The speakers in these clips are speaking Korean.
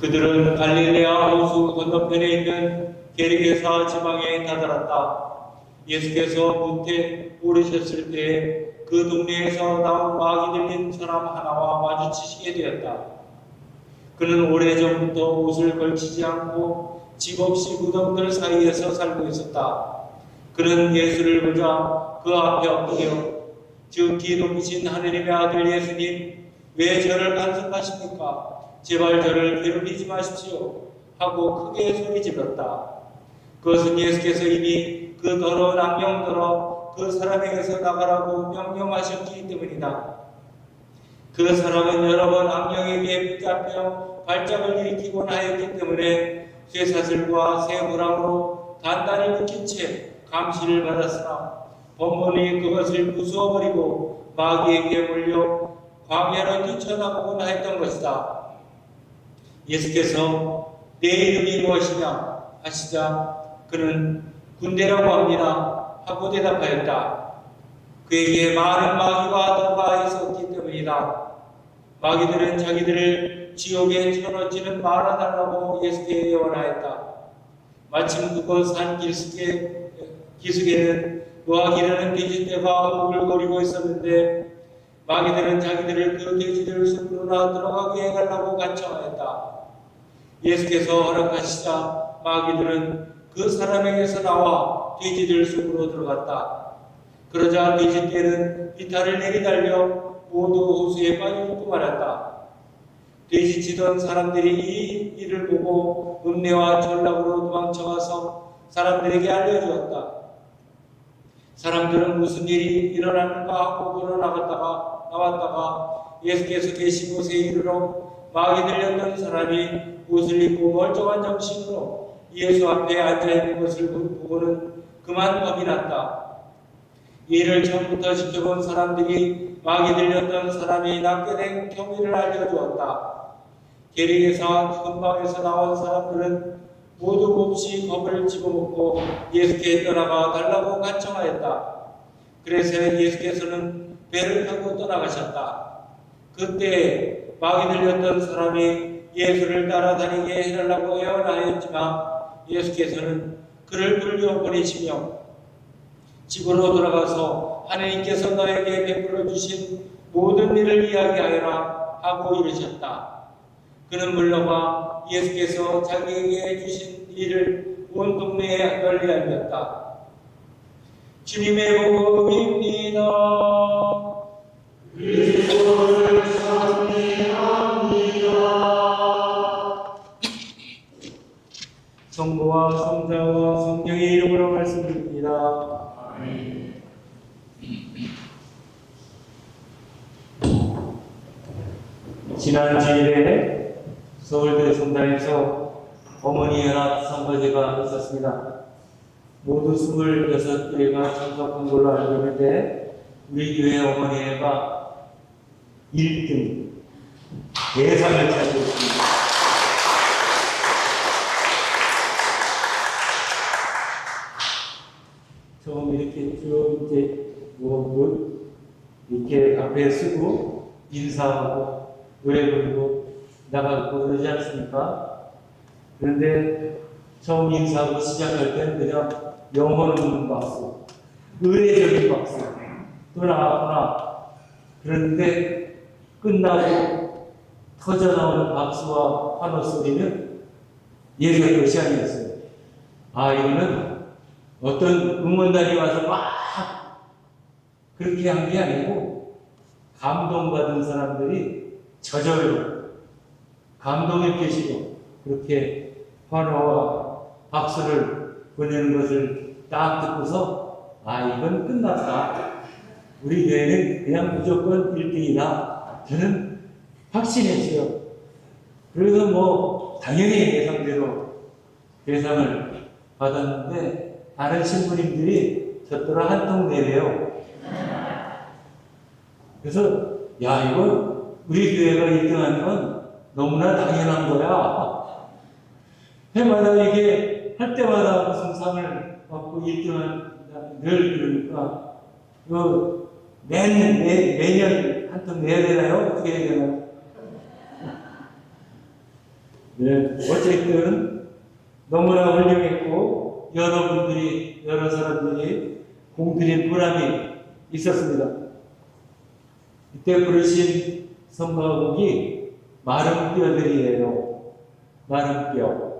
그들은 갈릴레아 호수 건너편에 있는 게리게사 지방에 다다랐다. 예수께서 무태 오르셨을 때 그 동네에서 나온 막이 들린 사람 하나와 마주치시게 되었다. 그는 오래전부터 옷을 걸치지 않고 집 없이 무덤들 사이에서 살고 있었다. 그는 예수를 보자 그 앞에 엎드려 즉 기독이신 하느님의 아들 예수님 왜 저를 간섭하십니까? 제발 저를 괴롭히지 마십시오 하고 크게 소리 질렀다. 그것은 예수께서 이미 그 더러운 악령들어 그 사람에게서 나가라고 명령하셨기 때문이다. 그 사람은 여러 번 악령에게 붙잡혀 발작을 일으키곤 하였기 때문에 쇠사슬과 쇠무랑으로 단단히 묶인 채 감시를 받았으나 법문이 그것을 부수어버리고 마귀에게 몰려 광야로 뛰쳐나오곤 했던 것이다. 예수께서 내 이름이 무엇이냐 하시자 그는 군대라고 합니다 하고 대답하였다. 그에게 많은 마귀가 들어가 있었기 때문이다. 마귀들은 자기들을 지옥에 쳐넣지는 말아달라고 예수께 예언하였다. 마침 그곳 산 기슭에, 기슭에는 노아 기르는 돼지떼가 우글거리고 있었는데 마귀들은 자기들을 그 돼지들 숲으로 들어가게 해달라고 간청하였다. 예수께서 허락하시자 마귀들은 그 사람에게서 나와 돼지들 숲으로 들어갔다. 그러자 돼지 떼는 비탈을 내리달려 모두 호수에 빠져 죽고 말았다. 돼지 치던 사람들이 이 일을 보고 읍내와 전락으로 도망쳐가서 사람들에게 알려주었다. 사람들은 무슨 일이 일어났는가 하고 걸어나갔다가 나왔다가 예수께서 계신 곳에 이르러 막이 들렸던 사람이 옷을 입고 멀쩡한 정신으로 예수 앞에 앉아 있는 것을 보고는 그만 겁이 났다. 이를 처음부터 지켜본 사람들이 막이 들렸던 사람이 된 경위를 알려주었다. 계리에서 근방에서 나온 사람들은 모두 몹시 겁을 집어먹고 예수께 떠나가 달라고 간청하였다. 그래서 예수께서는 배를 타고 떠나가셨다. 그때 막이 들렸던 사람이 예수를 따라다니게 해달라고 애원하였지만 예수께서는 그를 돌려보내시며 집으로 돌아가서 하나님께서 너에게 베풀어 주신 모든 일을 이야기하여라 하고 이르셨다. 그는 물러가 예수께서 자기에게 해주신 일을 온 동네에 널리 알렸다. 주님의 복음입니다. 성부와 성자와 성령의 이름으로 말씀드립니다. 지난 주일에 서울대 성당에서 어머니 연합 선거제가 있었습니다. 모두 26개가 참석한 걸로 알고 있는데 우리 교회 어머니가 1등 예상을 차지했습니다. 처음 이렇게 쭉 이제 뭐, 뭐 이렇게 앞에 쓰고 인사하고 노래 부르고 나가고 그러지 않습니까? 그런데 처음 인사하고 시작할 때는 그냥 영혼 없는 박수, 의례적인 박수, 또 나왔구나. 그런데 끝나고 터져 나오는 박수와 환호 소리는 예전 것이 아니었어요. 아, 이거는 어떤 응원단이 와서 막 그렇게 한 게 아니고 감동받은 사람들이 저절로 감동에 계시고 그렇게 환호와 박수를 보내는 것을 딱 듣고서 아 이건 끝났다. 우리 교회는 그냥 무조건 1등이다. 저는 확신했어요. 그래서 뭐 당연히 예상대로 대상을 받았는데 다른 신부님들이 졌더라 한통 내래요. 그래서 야 이거 우리 교회가 1등하는 건 너무나 당연한 거야. 해마다 이게 할 때마다 무슨 상을 받고 1등한 늘 그러니까 그 매, 매, 매년 한통 내야 되나요? 어떻게 해야 되나요? 네, 어쨌든 너무나 훌륭했고 여러분들이 여러 사람들이 공들인 보람이 있었습니다. 이때 부르신 성가곡이 마른 뼈들이에요. 마른 뼈.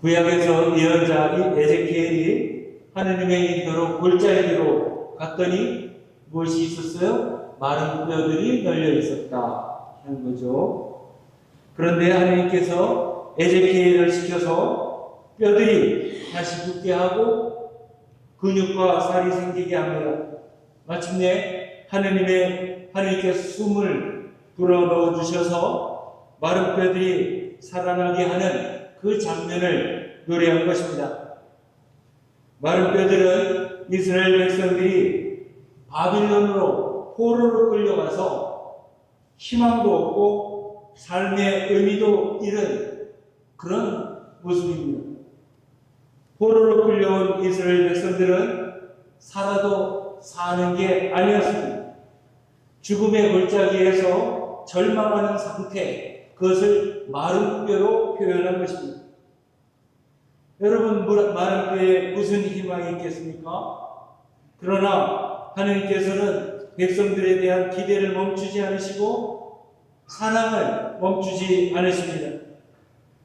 구약에서 예언자 이 에제키엘이 하느님의 인도로 골짜기로 갔더니 무엇이 있었어요? 마른 뼈들이 널려 있었다 하는 거죠. 그런데 하나님께서 에제키엘을 시켜서 뼈들이 다시 붙게 하고 근육과 살이 생기게 합니다. 마침내 하느님의 하나님께서 숨을 불어넣어 주셔서 마른 뼈들이 살아나게 하는 그 장면을 노래한 것입니다. 마른 뼈들은 이스라엘 백성들이 바빌론으로 포로로 끌려가서 희망도 없고 삶의 의미도 잃은 그런 모습입니다. 포로로 끌려온 이스라엘 백성들은 살아도 사는 게 아니었습니다. 죽음의 골짜기에서 절망하는 상태, 그것을 마른 뼈로 표현한 것입니다. 여러분, 뭐- 마른 뼈에 무슨 희망이 있겠습니까? 그러나 하나님께서는 백성들에 대한 기대를 멈추지 않으시고 사랑을 멈추지 않으십니다.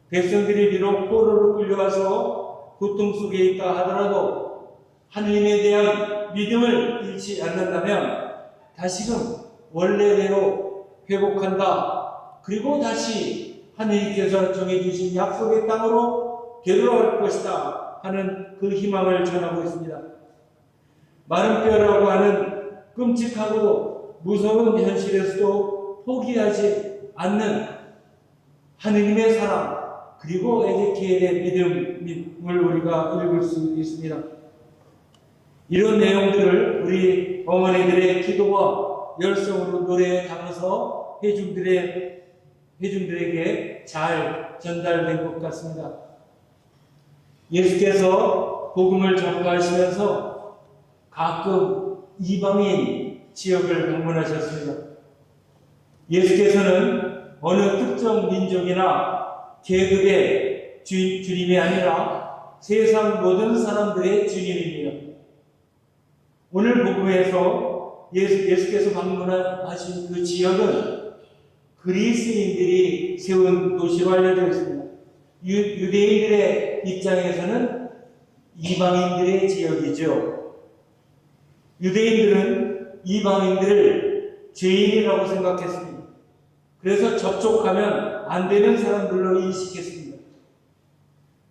백성들이 비록 포로로 끌려가서 고통 속에 있다 하더라도 하나님에 대한 믿음을 잃지 않는다면 다시금 원래대로 회복한다. 그리고 다시 하나님께서 정해주신 약속의 땅으로 되돌아갈 것이다 하는 그 희망을 전하고 있습니다. 마른 뼈라고 하는 끔찍하고 무서운 현실에서도 포기하지 않는 하느님의 사랑 그리고 에제키엘의 믿음을 우리가 읽을 수 있습니다. 이런 내용들을 우리 어머니들의 기도와 열성으로 노래에 담아서 회중들의 회중들에게 잘 전달된 것 같습니다. 예수께서 복음을 전파하시면서 가끔 이방인 지역을 방문하셨습니다. 예수께서는 어느 특정 민족이나 계급의 주, 주님이 아니라 세상 모든 사람들의 주님입니다. 오늘 복음에서 예수, 예수께서 방문하신 그 지역은 그리스인들이 세운 도시로 알려져 있습니다. 유, 유대인들의 입장에서는 이방인들의 지역이죠. 유대인들은 이방인들을 죄인이라고 생각했습니다. 그래서 접촉하면 안 되는 사람들로 인식했습니다.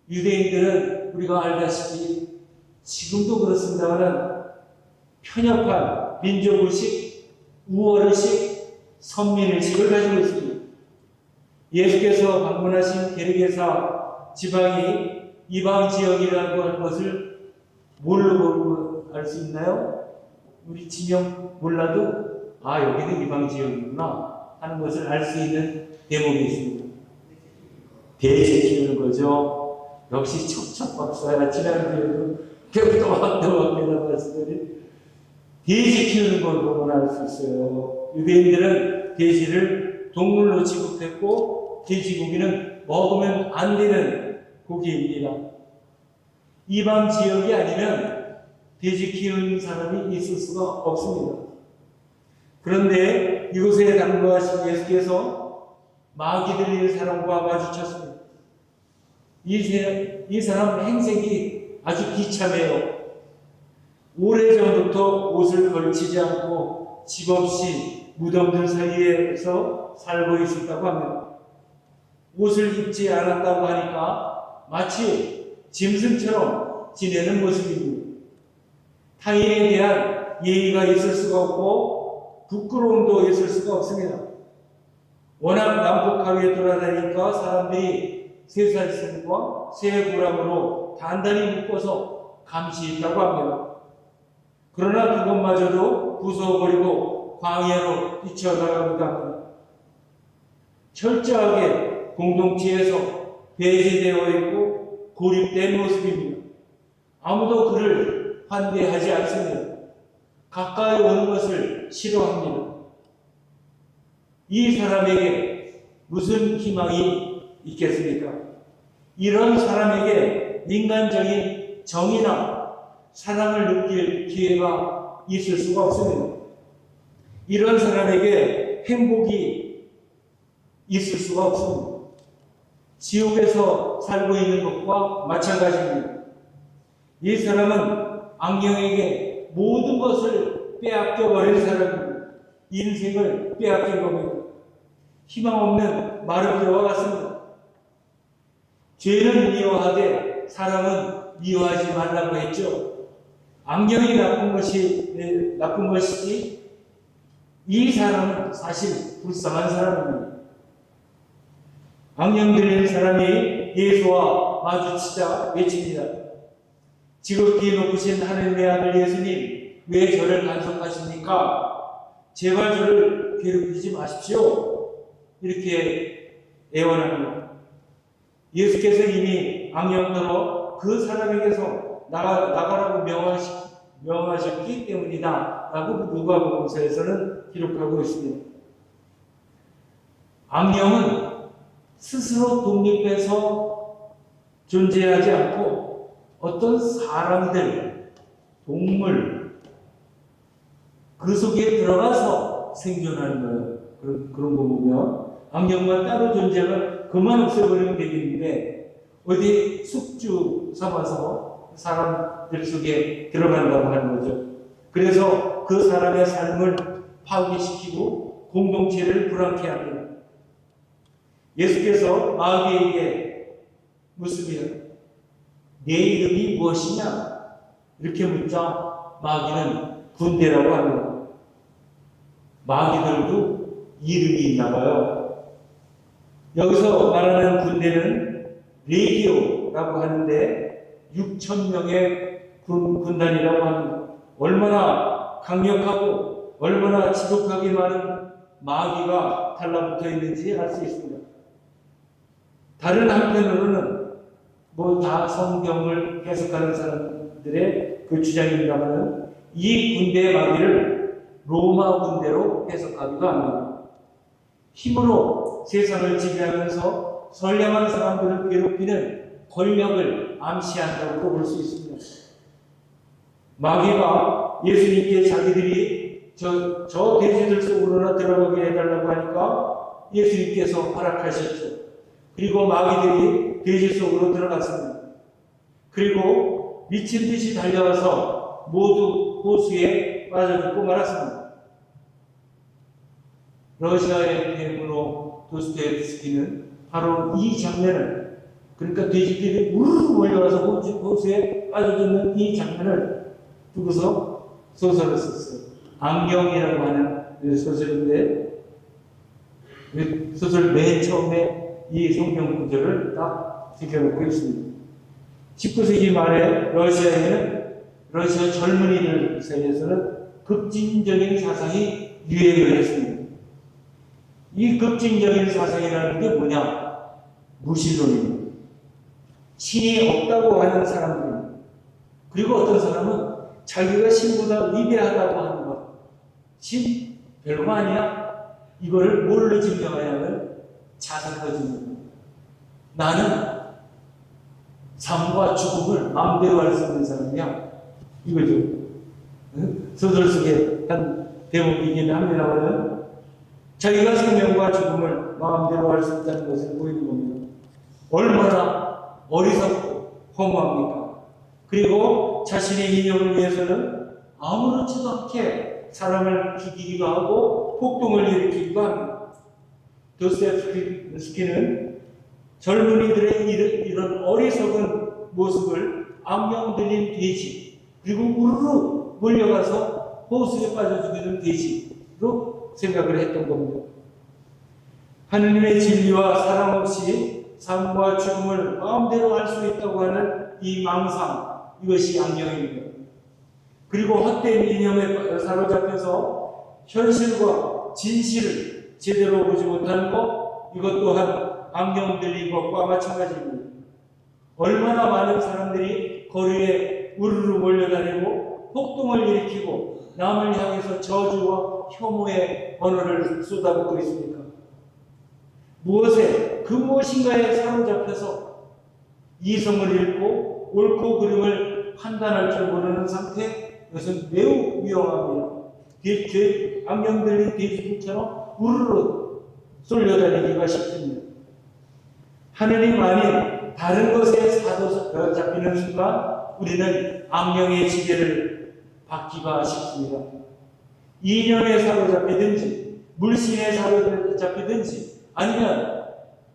유대인들은 우리가 알다시피 지금도 그렇습니다만 편협한 민족의식, 우월의식, 선민의식을 가지고 있습니다. 예수께서 방문하신 게르게사 지방이 이방 지역이라고 하는 것을 뭘로 알 수 있나요? 우리 지명 몰라도 아 여기는 이방 지역이구나 하는 것을 알 수 있는 대목이 있습니다. 돼지 키우는 거죠. 역시 척척 박사야 지난주에도 격도박도박이라고 말씀드린 돼지 키우는 걸 보면 알 수 있어요. 유대인들은 돼지를 동물로 취급했고 돼지고기는 먹으면 안 되는 고기입니다. 이방 지역이 아니면 돼지 키우는 사람이 있을 수가 없습니다. 그런데 이곳에 당부하신 예수께서 마귀들의 사람과 마주쳤습니다. 이, 세, 이 사람 행색이 아주 비참해요. 오래전부터 옷을 걸치지 않고 집 없이 무덤들 사이에서 살고 있었다고 합니다. 옷을 입지 않았다고 하니까 마치 짐승처럼 지내는 모습입니다. 타인에 대한 예의가 있을 수가 없고 부끄러움도 있을 수가 없습니다. 워낙 남북하게 돌아다니니까 사람들이 쇠살심과 쇠구람으로 단단히 묶어서 감시했다고 합니다. 그러나 그것마저도 부숴버리고 광야로 뛰쳐나가기도 합니다. 철저하게 공동체에서 배제되어 있고 고립된 모습입니다. 아무도 그를 환대하지 않습니다. 가까이 오는 것을 싫어합니다. 이 사람에게 무슨 희망이 있겠습니까? 이런 사람에게 인간적인 정의나 사랑을 느낄 기회가 있을 수가 없습니다. 이런 사람에게 행복이 있을 수가 없습니다. 지옥에서 살고 있는 것과 마찬가지입니다. 이 사람은 악령에게 모든 것을 빼앗겨 버린 사람입니다. 인생을 빼앗긴 겁니다. 희망 없는 마르비와 같습니다. 죄는 미워하되 사람은 미워하지 말라고 했죠. 악령이 나쁜 것이 네, 나쁜 것이지 이 사람은 사실 불쌍한 사람입니다. 악령 들린 사람이 예수와 마주치자 외칩니다. 지극히 높으신 하늘의 아들 예수님, 왜 저를 간섭하십니까? 제발 저를 괴롭히지 마십시오. 이렇게 애원합니다. 예수께서 이미 악령으로 그 사람에게서 나가, 나가라고 명하시, 명하셨기 때문이다. 라고 누가복음서에서는 기록하고 있습니다. 악령은 스스로 독립해서 존재하지 않고 어떤 사람들, 동물, 그 속에 들어가서 생존하는 거예요. 그런, 그런 거 보면. 악령과 따로 존재가 그만 없애버리면 되겠는데, 어디 숙주 삼아서 사람들 속에 들어간다고 하는 거죠. 그래서 그 사람의 삶을 파괴시키고 공동체를 불안케 합니다. 예수께서 마귀에게 묻습니다. 내 이름이 무엇이냐? 이렇게 묻자 마귀는 군대라고 합니다. 마귀들도 이름이 있나 봐요. 여기서 말하는 군대는 레기오라고 하는데 6천 명의 군, 군단이라고 합니다. 얼마나 강력하고 얼마나 지독하게 많은 마귀가 달라붙어 있는지 알 수 있습니다. 다른 한편으로는 뭐 다 성경을 해석하는 사람들의 그 주장입니다만은 이 군대의 마귀를 로마 군대로 해석하기도 합니다. 힘으로 세상을 지배하면서 선량한 사람들을 괴롭히는 권력을 암시한다고 볼수 있습니다. 마귀가 예수님께 자기들이 저, 저 돼지들 속으로나 들어가게 해달라고 하니까 예수님께서 허락하셨죠. 그리고 마귀들이 돼지 속으로 들어갔습니다. 그리고 미친 듯이 달려와서 모두 호수에 빠져 죽고 말았습니다. 러시아의 대문호 도스토옙스키는 바로 이 장면을 그러니까 돼지들이 우르르 몰려와서 호수- 호수에 빠져드는 이 장면을 두고서 소설을 썼어요. 안경이라고 하는 소설인데 그 소설 맨 처음에 이 성경 구절을 딱 지켜놓고 있습니다. 19세기 말에 러시아에는 러시아 젊은이들 사이에서는 급진적인 사상이 유행을 했습니다. 이 급진적인 사상이라는 게 뭐냐? 무신론입니다. 신이 없다고 하는 사람들입니다. 그리고 어떤 사람은 자기가 신보다 위대하다고 하는 것. 신? 별거 아니야? 이거를 뭘로 증명하냐면 자살거짓입니다. 나는 삶과 죽음을 마음대로 할 수 있는 사람이야. 이거죠. 응? 소설 속에 한 대목이긴 합니다만은 자기가 생명과 죽음을 마음대로 할 수 있다는 것을 보이는 겁니다. 얼마나 어리석고 허무합니까? 그리고 자신의 이념을 위해서는 아무렇지도 않게 사람을 죽이기도 하고 폭동을 일으키기도 합니다. 도스토옙스키는 젊은이들의 이런, 어리석은 모습을 안경 들린 돼지 그리고 우르르 몰려가서 호수에 빠져 죽이는 돼지로 생각을 했던 겁니다. 하느님의 진리와 사랑 없이 삶과 죽음을 마음대로 할 수 있다고 하는 이 망상 이것이 안경입니다. 그리고 헛된 이념에 사로잡혀서 현실과 진실을 제대로 보지 못하는 것 이것 또한 안경 들린 것과 마찬가지입니다. 얼마나 많은 사람들이 거리에 우르르 몰려다니고 폭동을 일으키고 남을 향해서 저주와 혐오의 언어를 쏟아붓고 있습니까? 무엇에 그 무엇인가에 사로잡혀서 이성을 잃고 옳고 그름을 판단할 줄 모르는 상태 이것은 매우 위험합니다. 돼- 돼- 안경 들린 돼지들처럼 우르르 쏠려다니기가 쉽습니다. 하느님 아닌 다른 것에 사로잡히는 순간 우리는 악령의 지배를 받기가 쉽습니다. 이념에 사로잡히든지 물신에 사로잡히든지 아니면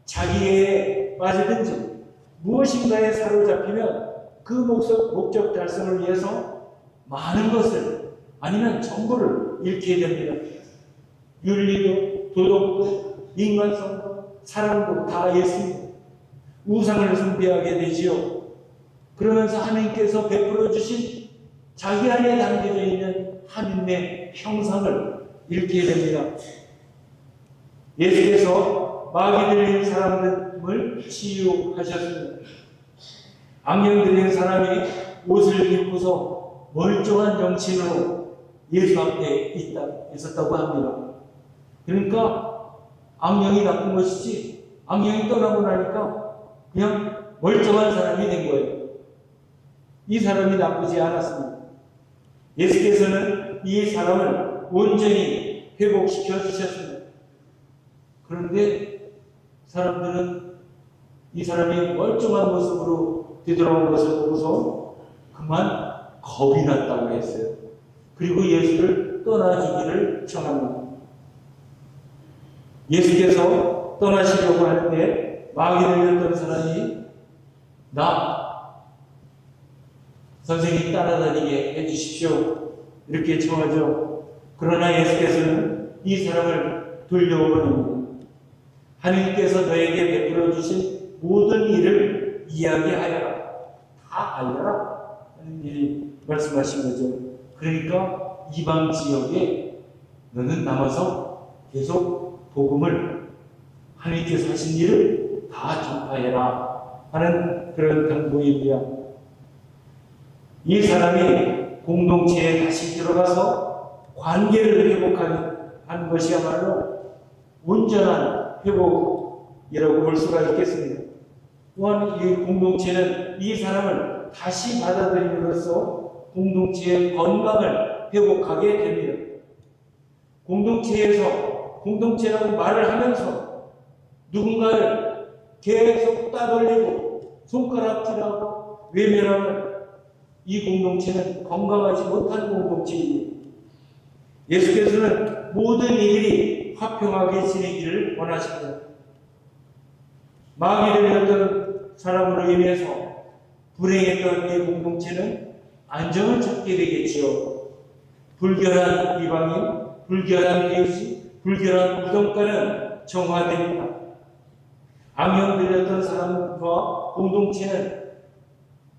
자기에 빠지든지 무엇인가에 사로잡히면 그 목적, 목적 달성을 위해서 많은 것을 아니면 전부를 잃게 됩니다. 윤리도 도덕도 인간성도 사랑도 다 잃습니다. 우상을 숭배하게 되지요. 그러면서 하나님께서 베풀어 주신 자기 안에 담겨져 있는 하나님의 형상을 잃게 됩니다. 예수께서 마귀 들린 사람을 치유하셨습니다. 악령 들린 사람이 옷을 입고서 멀쩡한 정신으로 예수 앞에 있다, 있었다고 합니다. 그러니까 악령이 나쁜 것이지 악령이 떠나고 나니까 그냥 멀쩡한 사람이 된 거예요. 이 사람이 나쁘지 않았습니다. 예수께서는 이 사람을 온전히 회복시켜 주셨습니다. 그런데 사람들은 이 사람이 멀쩡한 모습으로 뒤돌아온 것을 보고서 그만 겁이 났다고 했어요. 그리고 예수를 떠나주기를 청합니다. 예수께서 떠나시려고 할때 마귀를 열던 사람이 나 선생님 따라다니게 해주십시오. 이렇게 청하죠. 그러나 예수께서는 이 사람을 돌려보냅니다. 하나님께서 너에게 베풀어 주신 모든 일을 이야기하여라. 다 알려라. 하는 말씀하신 거죠. 그러니까 이방 지역에 너는 남아서 계속 복음을 하나님께서 하신 일을 다 전파해라 하는 그런 당부입니다. 이 사람이 공동체에 다시 들어가서 관계를 회복하는 하는 것이야말로 온전한 회복이라고 볼 수가 있겠습니다. 또한 이 공동체는 이 사람을 다시 받아들임으로써 공동체의 건강을 회복하게 됩니다. 공동체에서 공동체라고 말을 하면서 누군가를 계속 따돌리고 손가락질하고 외면하는 이 공동체는 건강하지 못한 공동체입니다. 예수께서는 모든 이들이 화평하게 지내기를 원하십니다. 마귀를 했던 사람으로 인해서 불행했던 이 공동체는 안정을 찾게 되겠지요. 불결한 이방인, 불결한 배우시, 불결한 무덤가는 정화됩니다. 악령 들렸던 사람과 공동체는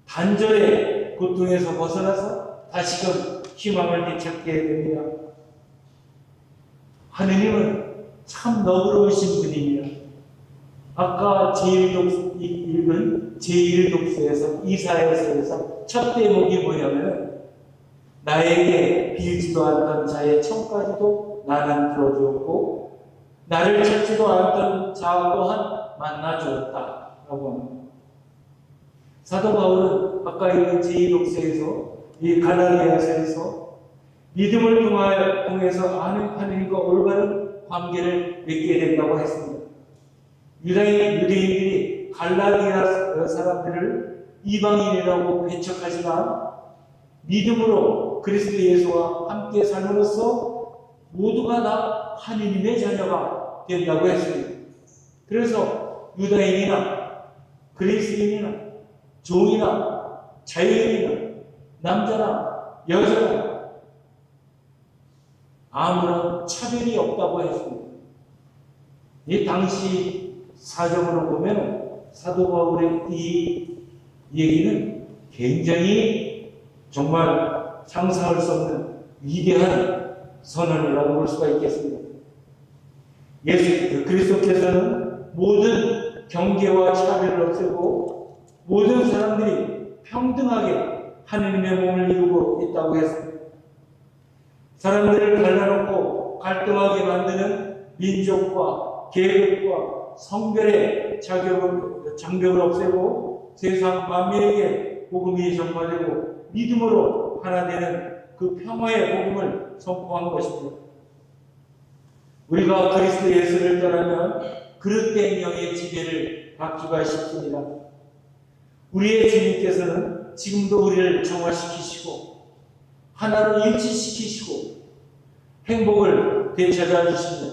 단절의 고통에서 벗어나서 다시금 희망을 되찾게 됩니다. 하느님은 참 너그러우신 분입니다. 아까 제1독 읽은 제1독서에서 이사야서에서 첫 대목이 뭐냐면 나에게 빌지도 않던 자의 청까지도 나는 들어주었고 나를 찾지도 않던 자 또한 만나주었다 라고 합니다. 사도 바울은 아까 읽은 제2독서에서 이 갈라디아서에서 믿음을 통하여 통해서 아는 하나님과 올바른 관계를 맺게 된다고 했습니다. 유다인 유대인들이 갈라디아 사람들을 이방인이라고 배척하지만 믿음으로 그리스도 예수와 함께 삶으로써 모두가 다 하느님의 자녀가 된다고 했습니다. 그래서 유다인이나 그리스인이나 종이나 자유인이나 남자나 여자나 아무런 차별이 없다고 했습니다. 이 당시 사정으로 보면 사도 바울의 이 얘기는 굉장히 정말 상상할 수 없는 위대한 선언이라고 볼 수가 있겠습니다. 예수 그 그리스도께서는 모든 경계와 차별을 없애고 모든 사람들이 평등하게 하느님의 몸을 이루고 있다고 했습니다. 사람들을 갈라놓고 갈등하게 만드는 민족과 계급과 성별의 자격을, 장벽을 없애고 세상 만민에게 복음이 전파되고 믿음으로 하나 되는 그 평화의 복음을 선포한 것입니다. 우리가 그리스도 예수를 떠나면 그릇된 영의 지배를 받기가 쉽습니다. 우리의 주님께서는 지금도 우리를 정화시키시고 하나로 일치시키시고 행복을 되찾아 주시며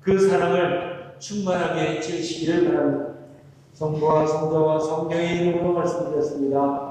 그 사랑을 충만하게 지으시기를 바랍니다. 성부와 성자와 성령의 이름으로 말씀드렸습니다.